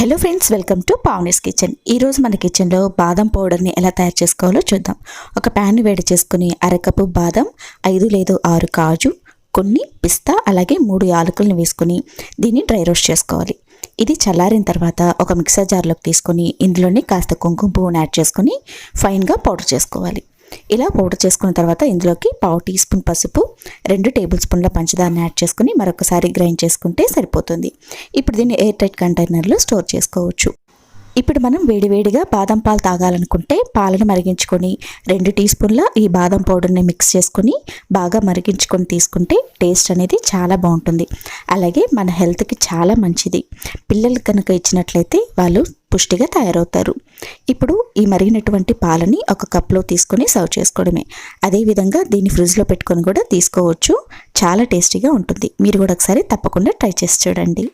Hello friends welcome to Pavani's kitchen ఈరోజు మన కిచెన్లో బాదం పౌడర్ని ఎలా తయారు చేసుకోవాలో చూద్దాం. ఒక ప్యాన్ వేడి చేసుకుని అరకప్పు బాదం ఐదు లేదు ఆరు కాజు కొన్ని పిస్తా అలాగే మూడు యాలకులను వేసుకుని దీన్ని డ్రై రోస్ట్ చేసుకోవాలి. ఇది చల్లారిన తర్వాత ఒక మిక్సర్ జార్లోకి తీసుకొని ఇందులోనే కాస్త కుంకుమ పువ్వును యాడ్ చేసుకొని ఫైన్గా పౌడర్ చేసుకోవాలి. ఇలా పౌడర్ చేసుకున్న తర్వాత ఇందులోకి పావు టీ స్పూన్ పసుపు రెండు టేబుల్ స్పూన్ల పంచదారని యాడ్ చేసుకుని మరొకసారి గ్రైండ్ చేసుకుంటే సరిపోతుంది. ఇప్పుడు దీన్ని ఎయిర్ టైట్ కంటైనర్లో స్టోర్ చేసుకోవచ్చు. ఇప్పుడు మనం వేడివేడిగా బాదం పాలు తాగాలనుకుంటే పాలను మరిగించుకొని రెండు టీ స్పూన్ల ఈ బాదం పౌడర్ని మిక్స్ చేసుకొని బాగా మరిగించుకొని తీసుకుంటే టేస్ట్ అనేది చాలా బాగుంటుంది. అలాగే మన హెల్త్కి చాలా మంచిది. పిల్లలు కనుక ఇచ్చినట్లయితే వాళ్ళు పుష్టిగా తయారవుతారు. ఇప్పుడు ఈ మరిగినటువంటి పాలని ఒక కప్లో తీసుకొని సర్వ్ చేసుకోవడమే. అదేవిధంగా దీన్ని ఫ్రిడ్జ్లో పెట్టుకొని కూడా తీసుకోవచ్చు. చాలా టేస్టీగా ఉంటుంది. మీరు కూడా ఒకసారి తప్పకుండా ట్రై చేసి చూడండి.